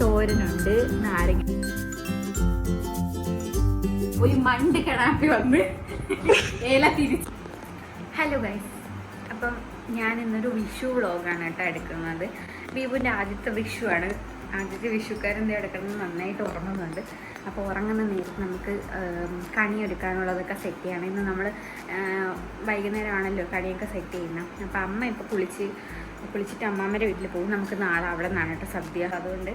തോരനുണ്ട് നാരങ്ങ. ഒരു മണ്ട് കിടാപ്പി വന്ന് ഏല തിരിച്ച്. ഹലോ ഗൈസ് അപ്പം ഞാൻ ഇന്നൊരു വിഷു വ്ളോഗാണ് കേട്ടോ എടുക്കുന്നത്. ബീബുവിന്റെ ആദ്യത്തെ വിഷു ആണ്. ആദ്യത്തെ വിഷുക്കാരെന്താ എടുക്കുന്നത് നന്നായിട്ട് ഉറങ്ങുന്നുണ്ട്. അപ്പോൾ ഉറങ്ങുന്ന നേരത്ത് നമുക്ക് ആം, കണിയൊരുക്കാനുള്ളതൊക്കെ സെറ്റ് ചെയ്യണം. ഇന്ന് നമ്മൾ വൈകുന്നേരമാണല്ലോ കണിയൊക്കെ സെറ്റ് ചെയ്യുന്നത്. അപ്പോൾ അമ്മ ഇപ്പോൾ കുളിച്ച് കുളിച്ചിട്ട് അമ്മാമ്മയുടെ വീട്ടിൽ പോകും. നമുക്ക് നാളെ അവിടെ നിന്നാണ് കേട്ടോ സദ്യ. അതുകൊണ്ട്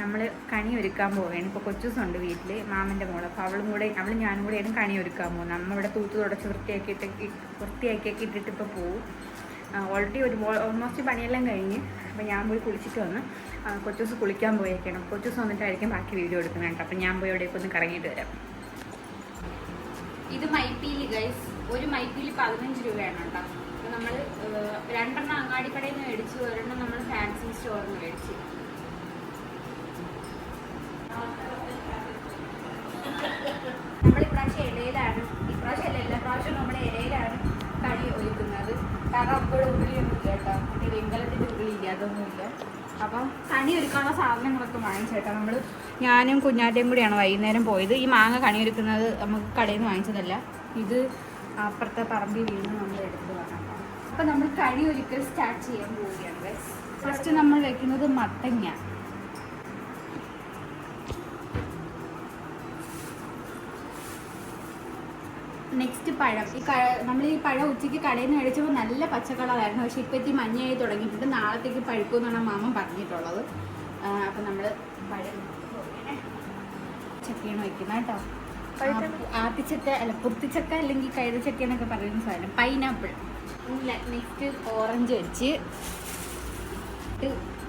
നമ്മൾ കണി ഒരുക്കാൻ പോവുകയാണ്. ഇപ്പോൾ ഉണ്ട് വീട്ടിൽ മാമന്റെ മോൾ അപ്പോൾ അവളും കൂടെ അവളും ഞാനും കൂടെ ആയിരുന്നു കണി ഒരുക്കാൻ പോകുന്നത്. അമ്മ ഇവിടെ തൂത്ത് തുടച്ച് വൃത്തിയാക്കിയിട്ട് വൃത്തിയാക്കിയൊക്കെ ഇട്ടിട്ട് ഇപ്പോൾ പോവും. ഓൾറെഡി ഒരു ഓൾമോസ്റ്റ് പണിയെല്ലാം കഴിഞ്ഞ് അപ്പോൾ ഞാൻ പോയി കുളിച്ചിട്ട് വന്ന് കൊച്ചു ദിവസം കുളിക്കാൻ പോയേക്കണം. കൊച്ചൂസ് വന്നിട്ടായിരിക്കും ബാക്കി വീഡിയോ എടുക്കുന്നത് കേട്ടോ. അപ്പോൾ ഞാൻ പോയി അവിടേക്ക് ഒന്ന് കറങ്ങിയിട്ട് വരാം. ഇത് മൈപ്പീലി ഗൈസ് ഒരു മൈപ്പീലി പതിനഞ്ച് രൂപയാണ് കേട്ടോ. അപ്പോൾ നമ്മൾ രണ്ടെണ്ണം അങ്ങാടിക്കടയിൽ നിന്ന് മേടിച്ചു ഒരെണ്ണം നമ്മൾ ഫാൻസി സ്റ്റോറിൽ നിന്ന് മേടിച്ചു. നമ്മൾ ഇപ്രാവശ്യം ഇലയിലാണ് ഇപ്രാവശ്യം അല്ല എല്ലാ പ്രാവശ്യവും നമ്മൾ ഇലയിലാണ് കടി ഒരുക്കുന്നത്. കാരണം അപ്പോഴും ഉരുളിയൊന്നും ഇല്ല കേട്ടോ. മറ്റേ വെങ്കലത്തിന്റെ ഉള്ളില്ല അതൊന്നുമില്ല. അപ്പം കണി ഒരുക്കാനുള്ള സാധനങ്ങളൊക്കെ വാങ്ങിച്ചേട്ടാ നമ്മൾ ഞാനും കുഞ്ഞാറ്റയും കൂടിയാണ് വൈകുന്നേരം പോയത്. ഈ മാങ്ങ കണി ഒരുക്കുന്നത് നമുക്ക് കടയിൽ നിന്ന് വാങ്ങിച്ചതല്ല. ഇത് അപ്പുറത്തെ പറമ്പിൽ വീണ് നമ്മൾ എടുത്ത് വേണം അപ്പം നമ്മൾ കടി ഒരിക്കൽ സ്റ്റാർട്ട് ചെയ്യാൻ പോവുകയാണ് ഫസ്റ്റ് നമ്മൾ വെക്കുന്നത് മത്തങ്ങ. നെക്സ്റ്റ് പഴം. ഈ ക നമ്മൾ ഈ പഴം ഉച്ചയ്ക്ക് കടയിൽ നിന്ന് കഴിച്ചപ്പോൾ നല്ല പച്ച കളറായിരുന്നു പക്ഷേ ഇപ്പോൾ എത്തി മഞ്ഞയായി തുടങ്ങിയിട്ടുണ്ട്. നാളത്തേക്ക് പഴുക്കുമെന്നാണ് മാമൻ പറഞ്ഞിട്ടുള്ളത്. അപ്പം നമ്മൾ പഴം ചക്കയാണ് വയ്ക്കുന്നത് കേട്ടോ. ആത്തിച്ചക്ക അല്ല പുത്തിച്ചക്ക അല്ലെങ്കിൽ കഴുതച്ചക്ക എന്നൊക്കെ പറയുന്ന സാധനം. പൈനാപ്പിൾ നെക്സ്റ്റ് ഓറഞ്ച് വെച്ച്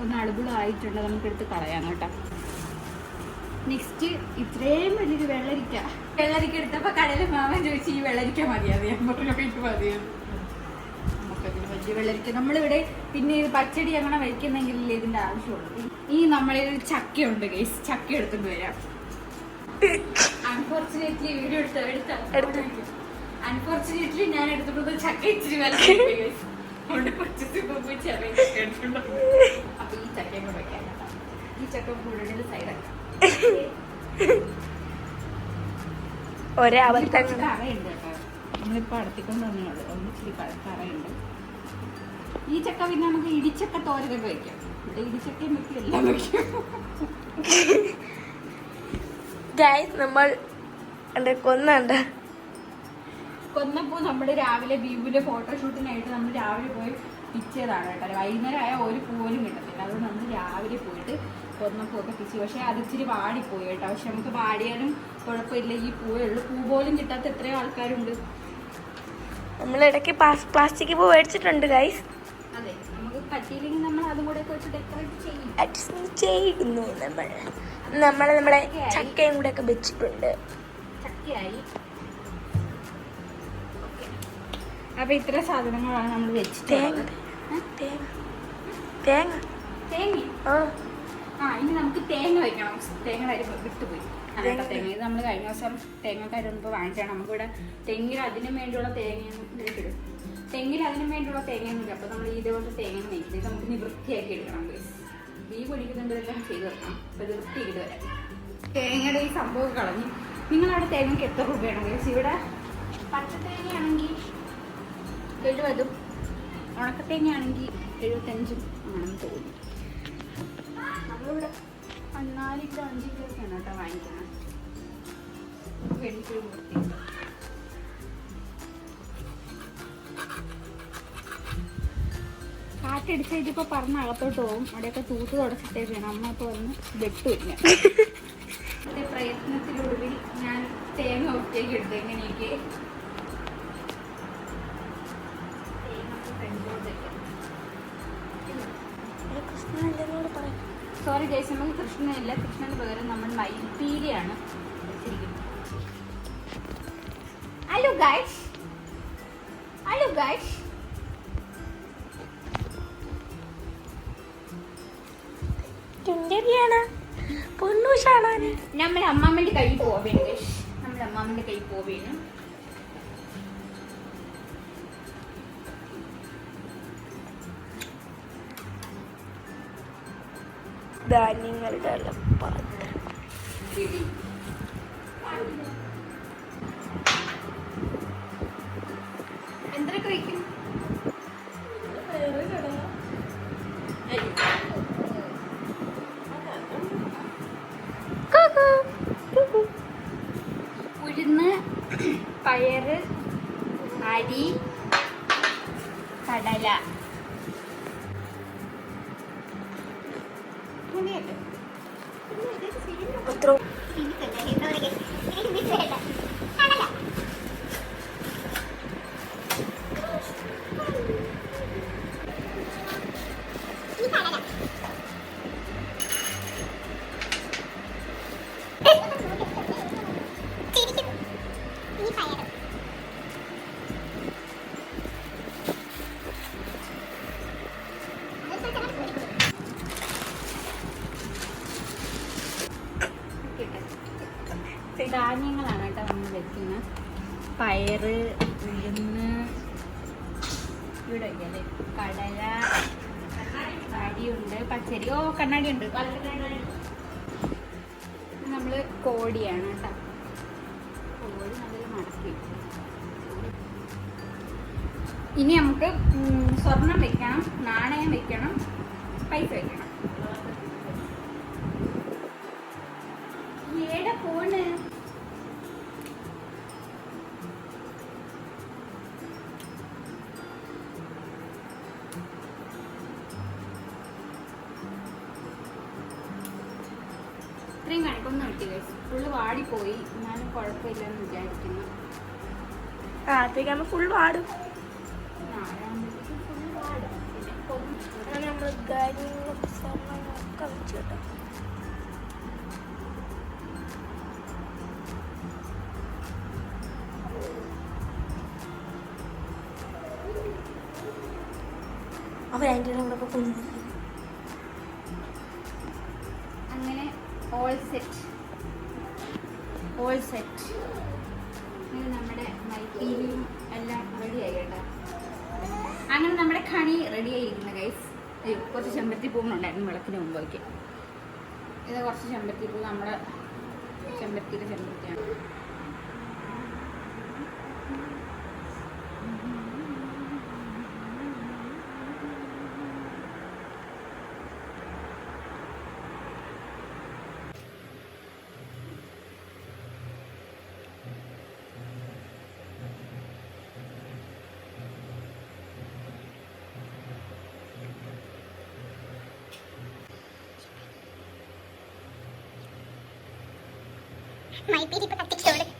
ഒന്ന് അടിപൊളിയായിട്ടുണ്ട് നമുക്കെടുത്ത് കളയാം കേട്ടോ. നെക്സ്റ്റ് ഇത്രയും വലിയൊരു വെള്ളരിക്ക. വെള്ളരിക്ക എടുത്തപ്പോ കടയിൽ മാമൻ ചോദിച്ചു ഈ വെള്ളരിക്ക മതിയാതെ മതിയാണ് നമുക്കതിന് വലിയ വെള്ളരിക്ക. നമ്മളിവിടെ പിന്നെ ഇത് പച്ചടി അങ്ങനെ വയ്ക്കുന്നെങ്കിൽ ഇതിന്റെ ആവശ്യമുള്ളൂ. ഈ നമ്മളെ ഒരു ചക്കയുണ്ട് ഗേസ് ചക്ക എടുത്തുകൊണ്ട് വരാം. അൺഫോർച്ചുനേറ്റ്ലി വീഡിയോ എടുത്ത എടുത്ത അൺഫോർച്ചുനേറ്റ്ലി ഞാൻ എടുത്തപ്പോൾ ചക്ക ഇച്ചിരി വില ഗൈസ് അതുകൊണ്ട് കുറച്ച് പോയി ചെറിയ ചക്ക എടുത്തുണ്ടോ അപ്പൊ ഈ ചക്കയും കൂടെ വെക്കാം കേട്ടോ. ഈ ചക്ക കൂടുതൽ സൈഡാക്കാം ഒരവസ്ഥ കുറച്ച് കറയുണ്ട് കേട്ടോ. നമ്മളിപ്പോ അടുത്തിക്കൊണ്ട് വന്നുള്ളൂ ഒന്ന് ഇച്ചിരി ക- കറയുണ്ട്. ഈ ചക്ക പിന്നെ നമുക്ക് ഇടിച്ചക്ക തോരനൊക്കെ വയ്ക്കാം ഇവിടെ ഇടിച്ചക്കയും വെക്കും എല്ലാം വെക്കും. നമ്മൾ കൊന്നുണ്ട്? കൊന്നപ്പോ നമ്മൾ രാവിലെ ബീബുവിന്റെ ഫോട്ടോഷൂട്ടിനായിട്ട് നമ്മൾ രാവിലെ പോയി പിച്ചതാണ് കേട്ടോ. വൈകുന്നേരം ആയ ഒരു പൂവലും കിട്ടത്തില്ല. അതുകൊണ്ട് നമ്മൾ രാവിലെ പോയിട്ട് കൊന്നപ്പൂ ഒക്കെ പിച്ചു. പക്ഷെ അത് ഇച്ചിരി വാടിപ്പോയി കേട്ടോ. പക്ഷെ നമുക്ക് വാടിയാലും കുഴപ്പമില്ല. ഈ പൂവേ ഉള്ളൂ. പൂ പോലും കിട്ടാത്ത എത്രയോ ആൾക്കാരുണ്ട്. നമ്മൾ ഇടയ്ക്ക് പ്ലാസ്റ്റിക് പൂ മേടിച്ചിട്ടുണ്ട് ഗൈസ് അതെ. നമുക്ക് പറ്റിയില്ലെങ്കിൽ നമ്മൾ അതും കൂടെ ഒക്കെ വെച്ച് ഡെക്കറേറ്റ് ചെയ്യും. അഡ്ജസ്റ്റ് ചെയ്യുന്നു നമ്മൾ നമ്മൾ നമ്മുടെ ചക്കയും കൂടെ ഒക്കെ വെച്ചിട്ടുണ്ട്. ചക്കയായി. അപ്പൊ ഇത്ര സാധനങ്ങളാണ് നമ്മൾ തേങ്ങ. വെച്ചിട്ടുള്ളത് തേങ്ങ. തേങ്ങ. തേങ്ങ? ആ. ഇനി നമുക്ക് തേങ്ങ വെക്കണം. തേങ്ങ വരുമ്പോൾ വിട്ടുപോയി അതൊക്കെ തേങ്ങ ഇത് നമ്മൾ കഴിഞ്ഞ ദിവസം തേങ്ങക്കാർ വന്നപ്പോൾ വാങ്ങിച്ചാണ്. നമുക്കിവിടെ തെങ്ങിൽ അതിനു വേണ്ടിയുള്ള തേങ്ങയൊന്നും ഇതിലിടും തെങ്ങിൽ അതിന് വേണ്ടിയുള്ള തേങ്ങയും ഇല്ല അപ്പോൾ നമ്മൾ ഇതേപോലത്തെ തേങ്ങ മേടിച്ചിട്ട് നമുക്ക് ഇനി വൃത്തിയാക്കി എടുക്കണം ബീ ഈ പൊടിക്കുന്നുണ്ട് ഇതെല്ലാം ചെയ്ത് വെക്കണം. അപ്പോൾ ഇത് വൃത്തിയാക്കിയിട്ട് വരാം. തേങ്ങയുടെ ഈ സംഭവം കളഞ്ഞ്. നിങ്ങളവിടെ തേങ്ങയ്ക്ക് എത്ര രൂപയാണ് ഇവിടെ ഇവിടെ പച്ചത്തേങ്ങയാണെങ്കിൽ എഴുപതും ഉണക്കത്തേങ്ങയാണെങ്കിൽ എഴുപത്തഞ്ചും ആണെന്ന് തോന്നി നമ്മളിവിടെ നാല് കിലോ അഞ്ച് കിലോ ഒക്കെയാണ് കേട്ടോ വാങ്ങിക്കുന്നത്. വെടിക്ക് വൃത്തി കാറ്റടിച്ച് പറഞ്ഞ അകത്തോട്ട് പോകും. അവിടെയൊക്കെ തൂത്ത് തുടച്ചിട്ടേക്കാണ്. അമ്മ ഇപ്പൊ വന്ന് ഇന്നത്തെ പ്രയത്നത്തിലൊടുവിൽ ഞാൻ തേങ്ങ ഒറ്റയ്ക്ക് എടുത്തു സോറി ജയ്സ് നമുക്ക് കൃഷ്ണനില്ല. കൃഷ്ണന് പകരം നമ്മൾ മയിൽപ്പീലിയാണ് ഹലോ ഗൈസ് ഹലോ ഗൈസ് ചുണ്ടരിയാണ് പൊന്നൂശാണാണ് നമ്മൾ അമ്മാമ്മന്റെ കൈ പോവേണ് ഗൈസ് നമ്മൾ അമ്മാമ്മന്റെ കൈ പോവേണ്. ധാന്യങ്ങളുടെ പാത്രം. എന്തൊക്കെ വയ്ക്കും ഉഴുന്ന് പയറ് അരി കടല. ഇങ്ങനെയല്ലേ? പയറ് ഉഴുന്ന് ഇവിടെ കടല അരിയുണ്ട് പച്ചരി. ഓ കണ്ണാടി ഉണ്ട് നമ്മൾ കോടിയാണ് കേട്ടോ. കോടി നല്ലൊരു മടക്കി. ഇനി നമുക്ക് സ്വർണം വെക്കണം നാണയം വെക്കണം പൈസ വെക്കണം. ഏടെ പോണ്? കുഴപ്പമില്ലെന്ന് വിചാരിക്കുന്നു. രാത്രിക്ക് ഫുൾ പാടും. നമ്മൾ സ്വർണങ്ങളും ഒക്കെ വെച്ച് കേട്ടോ. അങ്ങനെ നമ്മുടെ കണി റെഡി ആയിരിക്കുന്ന ഗൈസ് കുറച്ച് ചെമ്പരത്തി പൂവുണ്ടായിരുന്നു വിളക്കിന് മുമ്പേക്ക് ഇത് കുറച്ച് ചെമ്പരത്തി പൂ നമ്മുടെ ചെമ്പരത്തിയുടെ ചെമ്പരത്തിയാണ്. My beauty protector.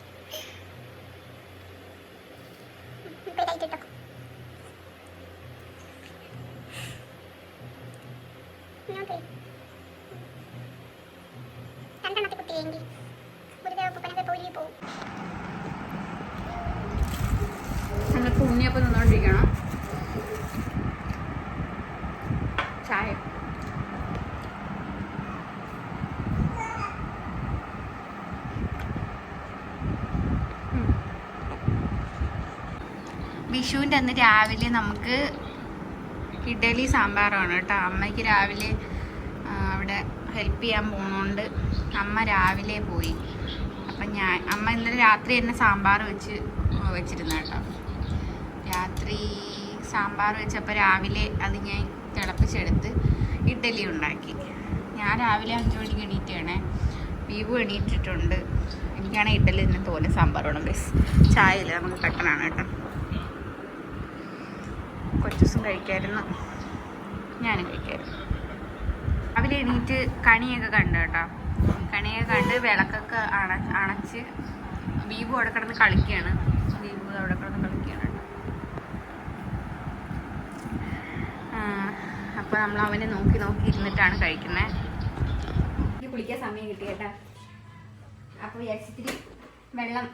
വിഷുവിന്റെ അന്ന് രാവിലെ നമുക്ക് ഇഡലി സാമ്പാറാണ് കേട്ടോ. അമ്മയ്ക്ക് രാവിലെ അവിടെ ഹെൽപ്പ് ചെയ്യാൻ പോകുന്നതുകൊണ്ട് അമ്മ രാവിലെ പോയി. അപ്പം ഞാൻ അമ്മ ഇന്നലെ രാത്രി തന്നെ സാമ്പാർ വെച്ച് വെച്ചിരുന്നു കേട്ടോ. രാത്രി സാമ്പാർ വെച്ചപ്പോൾ രാവിലെ അത് ഞാൻ തിളപ്പിച്ചെടുത്ത് ഇഡലി ഉണ്ടാക്കി. ഞാൻ രാവിലെ അഞ്ച് മണിക്ക് എണീറ്റാണേ. വീവ് എണീറ്റിട്ടുണ്ട്. എനിക്കാണെങ്കിൽ ഇഡലി തന്നെ തോന്നെ സാമ്പാർ വേണം ബസ് ചായയില്ല നമുക്ക് പെട്ടെന്നാണ് കേട്ടോ. ദിവസം കഴിക്കായിരുന്നു. ഞാനും കഴിക്കായിരുന്നു. രാവിലെ എണീറ്റ് കണിയൊക്കെ കണ്ടു കേട്ടോ. കണിയൊക്കെ കണ്ട് വിളക്കൊക്കെ അണ അണച്ച് ബീബു അവിടെ കിടന്ന് കളിക്കുകയാണ് ബീബു അവിടെ കിടന്ന് കളിക്കുകയാണ് അപ്പോൾ നമ്മൾ അവനെ നോക്കി നോക്കി ഇരുന്നിട്ടാണ് കഴിക്കുന്നത് കുളിക്കാൻ സമയം കിട്ടി കേട്ടാ. അപ്പോൾ വിചാരിച്ച് ഇത്തിരി വെള്ളം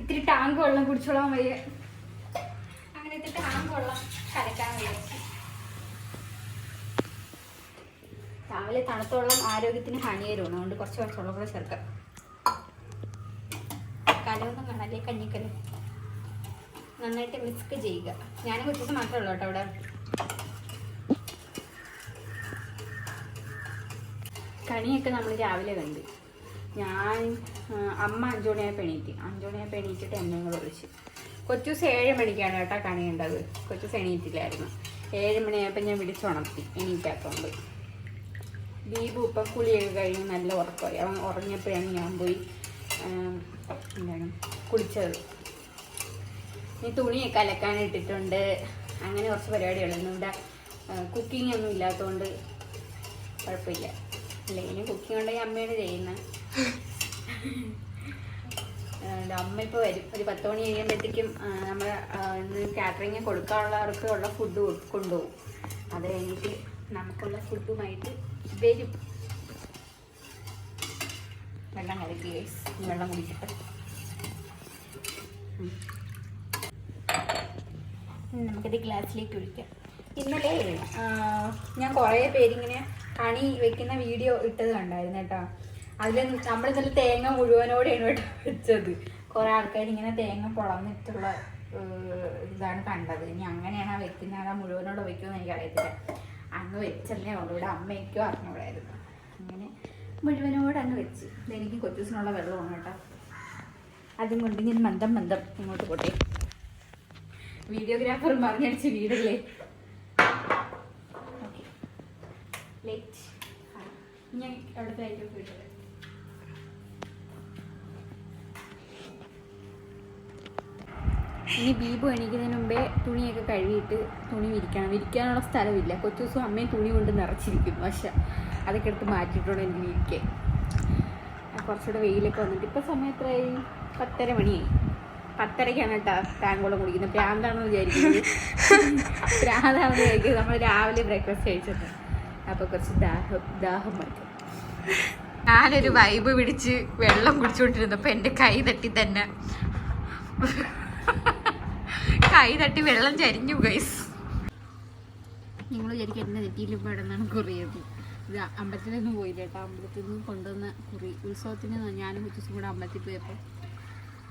ഇത്തിരി ടാങ്ക് വെള്ളം കുടിച്ചോളാൻ വയ്യ. അങ്ങനെ ഇത്തിരി ടാങ്ക് വെള്ളം രാവിലെ തണുത്ത വെള്ളം ആരോഗ്യത്തിന് ഹാനികരമാണ് അതുകൊണ്ട് കുറച്ച് പച്ചവെള്ളം കൂടെ ചേർക്കാം. കലമൊന്നും കാണാല്ലേ കഞ്ഞിക്കൽ? നന്നായിട്ട് മിക്സ് ചെയ്യുക. ഞാനും കുറിച്ച് മാത്രമേ ഉള്ളൂ കേട്ടോ അവിടെ. കണിയൊക്കെ നമ്മൾ രാവിലെ കണ്ട്. ഞാൻ അമ്മ അഞ്ചു പെണീറ്റി എണീറ്റ്. പെണീറ്റിട്ട് എന്നെ കൂടെ കൊച്ചൂസ് ഏഴ് മണിക്കാണ് കേട്ടോ കണിയേണ്ടത് കൊച്ചൂസ് എണീറ്റില്ലായിരുന്നു. ഏഴ് മണിയായപ്പോൾ ഞാൻ വിളിച്ചുണർത്തി എണീറ്റാത്തോണ്ട്. ദീപു ഇപ്പം കുളിയൊക്കെ കഴിഞ്ഞ് നല്ല ഉറക്കമായി. അവൻ ഉറങ്ങിയപ്പോഴാണ് ഞാൻ പോയി എന്താണ് കുളിച്ചത്. ഈ തുണിയൊക്കെ അലക്കാനിട്ടിട്ടുണ്ട്. അങ്ങനെ കുറച്ച് പരിപാടികളൊന്നും ഇവിടെ കുക്കിംഗ് ഒന്നും ഇല്ലാത്തതുകൊണ്ട് കുഴപ്പമില്ല. അല്ലെങ്കിൽ കുക്കിംഗ് ഉണ്ടെങ്കിൽ അമ്മയാണ് ചെയ്യുന്നത്. അമ്മ ഇപ്പോൾ വരും. ഒരു പത്ത് മണി കഴിയുമ്പോഴത്തേക്കും നമ്മൾ ഇന്ന് കാറ്ററിങ് കൊടുക്കാനുള്ളവർക്ക് ഉള്ള ഫുഡ് കൊണ്ടുപോകും. അത് കഴിഞ്ഞിട്ട് നമുക്കുള്ള ഫുഡുമായിട്ട് വരും. വെള്ളം കലക്കി വെള്ളം കുടിക്കട്ടെ. നമുക്കിത് ഗ്ലാസ്സിലേക്ക് ഒഴിക്കാം. ഇന്നലെ ഞാൻ കുറേ പേരിങ്ങനെ കണി വെക്കുന്ന വീഡിയോ ഇട്ടത് കണ്ടായിരുന്നു കേട്ടോ. അതിൽ നമ്മൾ ഇന്നലെ തേങ്ങ മുഴുവനോടെയാണ് കേട്ടോ വെച്ചത്. കുറേ ആൾക്കാർ ഇങ്ങനെ തേങ്ങ പൊളന്നിട്ടുള്ള ഇതാണ് കണ്ടത്. ഇനി അങ്ങനെയാണ് ആ വെക്കുന്നത് അതാ മുഴുവനോടെ വെക്കുമെന്ന് എനിക്കറിയത്തില്ല. അങ്ങ് വെച്ചല്ലേ ഉള്ളൂ. ഇവിടെ അമ്മയ്ക്കും അറിഞ്ഞൂടായിരുന്നു. അങ്ങനെ മുഴുവനോട് അങ്ങ് വെച്ച്. ഇതെനിക്ക് കൊച്ചൂസിനുള്ള വെള്ളമാണ് കേട്ടോ. അതും കൊണ്ട് ഞാൻ മന്ദം മന്ദം ഇങ്ങോട്ട് പോട്ടെ. വീഡിയോഗ്രാഫർ മറിഞ്ഞടിച്ച് വീടല്ലേ? ഓക്കെ. ലേറ്റ് ഞാൻ അവിടുത്തെ ആയിട്ട് ഇനി ബീബു എണീക്കുന്നതിന് മുമ്പേ തുണിയൊക്കെ കഴുകിയിട്ട് തുണി വിരിക്കണം. വിരിക്കാനുള്ള സ്ഥലമില്ല. കൊച്ചു ദിവസം അമ്മയും തുണി കൊണ്ട് നിറച്ചിരിക്കുന്നു പക്ഷെ അതൊക്കെ എടുത്ത് മാറ്റിയിട്ടുണ്ട് എനിക്ക് വിരിക്കാൻ. കുറച്ചുകൂടെ വെയിലൊക്കെ വന്നിട്ട്. ഇപ്പം സമയം എത്രയായി? പത്തര മണിയായി പത്തരയ്ക്കാണ് കേട്ടോ ടാങ്കോളം കുടിക്കുന്നത്. പ്രാന്താണെന്ന് വിചാരിക്കുന്നത്. പ്രാന്താണെന്ന് വിചാരിക്കുന്നത്. നമ്മൾ രാവിലെ ബ്രേക്ക്ഫാസ്റ്റ് കഴിച്ചത് അപ്പോൾ കുറച്ച് ദാഹം ദാഹം മാറ്റും ഞാനൊരു വൈബ് പിടിച്ച് വെള്ളം കുടിച്ചുകൊണ്ടിരുന്നപ്പോൾ എന്റെ കൈ തട്ടി തന്നെ. കൈ തട്ടി വെള്ളം ചരിഞ്ഞു ഗൈസ് നിങ്ങൾ വിചാരിക്കും എന്റെ നെറ്റിയിൽ പെടുന്നാണ് കുറിയത് ഇത് അമ്പലത്തിലൊന്നും പോയില്ല കേട്ടോ. അമ്പലത്തിൽ നിന്ന് കൊണ്ടുവന്ന കുറി. ഉത്സവത്തിന് ഞാനും കുറ്റസും കൂടെ അമ്പലത്തിൽ പോയപ്പോൾ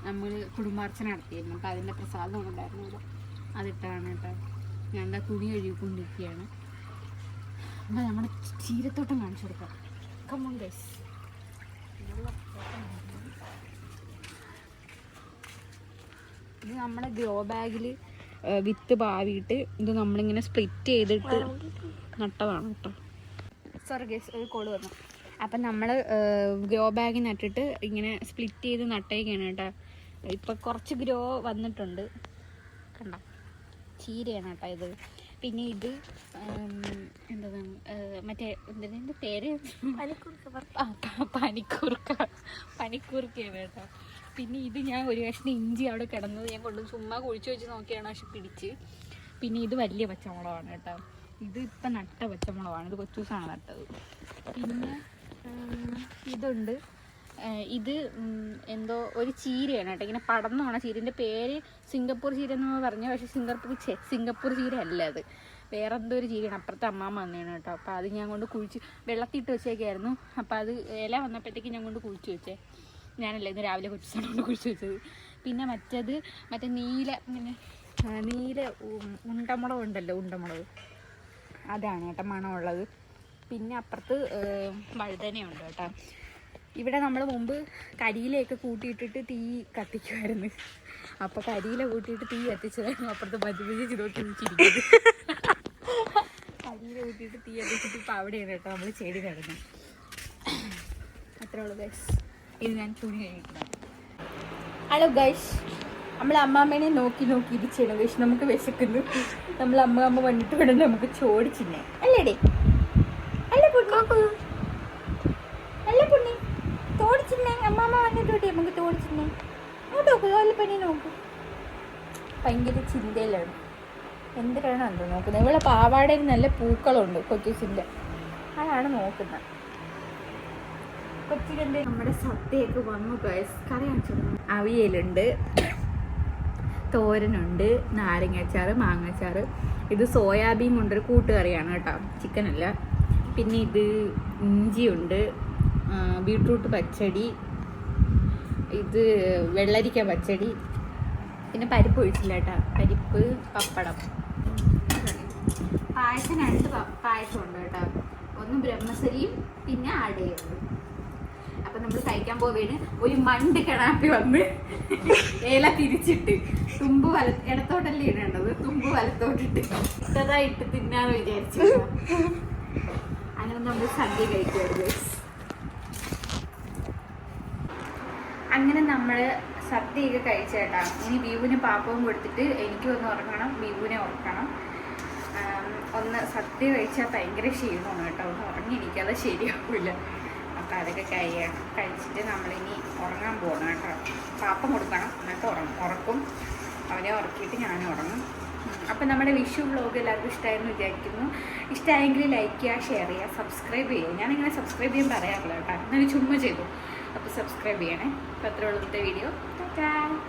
നമ്മൾ കുടുംബാർച്ചന നടത്തിയിരുന്നു. അപ്പോൾ അതിന്റെ പ്രസാദം ഉണ്ടായിരുന്നു അതിട്ടാണ് കേട്ടോ. ഞാൻ എന്താ തുണി കഴുകിക്കൊണ്ടിരിക്കുകയാണ്. അപ്പോൾ നമ്മുടെ ചീരത്തോട്ടം കാണിച്ചു കൊടുക്കാം. കമ്മോൺ ഗൈസ് ഇത് നമ്മുടെ ഗ്രോ ബാഗിൽ വിത്ത് പാവിയിട്ട് ഇത് നമ്മളിങ്ങനെ സ്പ്ലിറ്റ് ചെയ്തിട്ട് നട്ടതാണ് കേട്ടോ സോറി ഗേസ് ഒരു കോൾ വന്നു. അപ്പം നമ്മൾ ഗ്രോ ബാഗ് നട്ടിട്ട് ഇങ്ങനെ സ്പ്ലിറ്റ് ചെയ്ത് നട്ടേക്കാണ് കേട്ടോ. ഇപ്പം കുറച്ച് ഗ്രോ വന്നിട്ടുണ്ട്. കണ്ട? ചീരയാണ് കേട്ടോ ഇത്. പിന്നെ ഇത് എന്താണ് മറ്റേ എന്തിന്റെ പേര്? പനിക്കൂർക്ക പനിക്കൂർക്ക. പനിക്കൂർക്കയാണ് കേട്ടോ. പിന്നെ ഇത് ഞാൻ ഒരു കഷ്ണം ഇഞ്ചി അവിടെ കിടന്നത് ഞാൻ കൊണ്ട് ചുമ്മാ കുഴിച്ചു വെച്ച് നോക്കിയാണ് പക്ഷെ പിടിച്ച്. പിന്നെ ഇത് വലിയ പച്ചമുളകാണ് കേട്ടോ. ഇത് ഇപ്പം നട്ട പച്ചമുളകാണ്. ഇത് കൊച്ചൂസാണ് നട്ടത്. പിന്നെ ഇതുണ്ട്. ഇത് എന്തോ ഒരു ചീരയാണ് കേട്ടോ. ഇങ്ങനെ പടന്നു പോണ ചീരന്റെ പേര് സിംഗപ്പൂർ ചീര എന്ന് പറഞ്ഞു പക്ഷേ സിംഗപ്പൂർ സിംഗപ്പൂർ ചീര അല്ല അത്. വേറെ എന്തോ ഒരു ചീരയാണ്. അപ്പുറത്തെ അമ്മാമ്മ വന്നതാണ് കേട്ടോ. അപ്പോൾ അത് ഞാൻ കൊണ്ട് കുഴിച്ച് വെള്ളത്തിട്ട് വെച്ചേക്കായിരുന്നു. അപ്പോൾ അത് ഇല വന്നപ്പോഴത്തേക്ക് ഞാൻ കൊണ്ട് കുഴിച്ച് വെച്ചേ. ഞാനല്ലേ ഇന്ന് രാവിലെ കൊച്ചു കൊണ്ട് കുഴിച്ച് വെച്ചത്. പിന്നെ മറ്റേത് മറ്റേ നീല ഇങ്ങനെ നീല ഉണ്ടമുളക് ഉണ്ടല്ലോ ഉണ്ടമുളക്. അതാണ് കേട്ടോ മണമുള്ളത്. പിന്നെ അപ്പുറത്ത് വഴുതനയുണ്ട് കേട്ടോ. ഇവിടെ നമ്മൾ മുമ്പ് കരിയിലയൊക്കെ കൂട്ടിയിട്ടിട്ട് തീ കത്തിക്കുമായിരുന്നു അപ്പോൾ കരിയില കൂട്ടിയിട്ട് തീ കത്തിച്ചതായിരുന്നു. അപ്പുറത്ത് മജുബജി നോക്കി ചിരിക്കുന്നത് കരിയില കൂട്ടിയിട്ട് തീ കത്തിച്ചിട്ട് ഇപ്പോൾ അവിടെയാണ് കേട്ടോ നമ്മൾ ചെടി കിടന്നു അത്രേ ഉള്ളൂ ഗൈസ് ഇത് ഞാൻ തുണി കഴിഞ്ഞിട്ടുണ്ട് ഹലോ ഗൈഷ് നമ്മൾ അമ്മാമ്മേനെ നോക്കി നോക്കി ഇത് ചെയ്യണം ഗൈസ് നമുക്ക് വിശക്കുന്നു. നമ്മൾ അമ്മ അമ്മ വന്നിട്ട് വേണം നമുക്ക് ചോടിച്ചിന്നെ അല്ലേടേ. അല്ല പുണ്ണി. അല്ല പൊണ്ണി. തോടിച്ചിന്നെ അമ്മാമ്മ വന്നിട്ട് വേണ്ടി നമുക്ക് തോടിച്ചിന്നെ അങ്ങോട്ട് നോക്ക് തോലിപ്പണി നോക്ക്. ഭയങ്കര ചിന്തയിലാണ്. എന്തിനാണ് അത് നോക്കുന്നത്? ഇവിടെ പാവാടയിൽ നല്ല പൂക്കളുണ്ട് കൊച്ചൂസിന്റെ അതാണ് നോക്കുന്നത്? കൊച്ചിലെന്ത്? നമ്മുടെ സദ്യയൊക്കെ വന്നു ഗൈസ് കറി കാണിച്ചു അവിയലുണ്ട് തോരനുണ്ട് നാരങ്ങാച്ചാറ് മാങ്ങാച്ചാറ്. ഇത് സോയാബീൻ കൊണ്ടൊരു കൂട്ടുകറിയാണ് കേട്ടോ. ചിക്കനല്ല. പിന്നെ ഇത് ഇഞ്ചിയുണ്ട് ബീട്രൂട്ട് പച്ചടി ഇത് വെള്ളരിക്ക പച്ചടി പിന്നെ പരിപ്പ് ഒഴിച്ചില്ല കേട്ടോ. പരിപ്പ് പപ്പടം. പായസം രണ്ട് പായസം ഉണ്ട് കേട്ടോ. ഒന്ന് ബ്രഹ്മസരിയും പിന്നെ അടയും അപ്പൊ നമ്മൾ കഴിക്കാൻ പോവേണ്. ഒരു മണ്ട് കിണാപ്പി വന്ന് ഏല തിരിച്ചിട്ട് തുമ്പ് വല ഇടത്തോട്ടല്ലേ ഇടേണ്ടത്? തുമ്പ് വലത്തോട്ടിട്ട് ഇട്ടതായിട്ട് തിന്നാന്ന് വിചാരിച്ചു. അങ്ങനെ നമ്മൾ സദ്യ കഴിക്കരുത്. അങ്ങനെ നമ്മൾ സദ്യയൊക്കെ കഴിച്ചേട്ടാ ഇനി ബീവുവിന് പാപ്പവും കൊടുത്തിട്ട് എനിക്കും ഒന്ന് ഉറങ്ങണം ബീവുവിനെ ഉറക്കണം. ഒന്ന് സദ്യ കഴിച്ചാൽ ഭയങ്കര ക്ഷീണമാണ് കേട്ടോ. ഒന്ന് ഉറങ്ങിയിരിക്കാതെ ശരിയാവില്ല അപ്പം അതൊക്കെ കഴിയണം കഴിച്ചിട്ട് നമ്മളിനി ഉറങ്ങാൻ പോകണം കേട്ടോ. പാപ്പം കൊടുക്കണം. എന്നിട്ട് ഉറങ്ങും. ഉറക്കും. അവനെ ഉറക്കിയിട്ട് ഞാനും ഉറങ്ങും. അപ്പം നമ്മുടെ വിഷു വ്ലോഗ് എല്ലാവർക്കും ഇഷ്ടമായിരുന്നു വിചാരിക്കുന്നു. ഇഷ്ടമായെങ്കിൽ ലൈക്ക് ചെയ്യുക ഷെയർ ചെയ്യുക സബ്സ്ക്രൈബ് ചെയ്യുക. ഞാനിങ്ങനെ സബ്സ്ക്രൈബ് ചെയ്യാൻ പറയാറില്ല കേട്ടോ. എന്നാലും ചുമ്മാ ചെയ്തു. അപ്പോൾ സബ്സ്ക്രൈബ് ചെയ്യണേ. അപ്പോൾ അത്രയുള്ളത്തെ വീഡിയോ ടാറ്റാ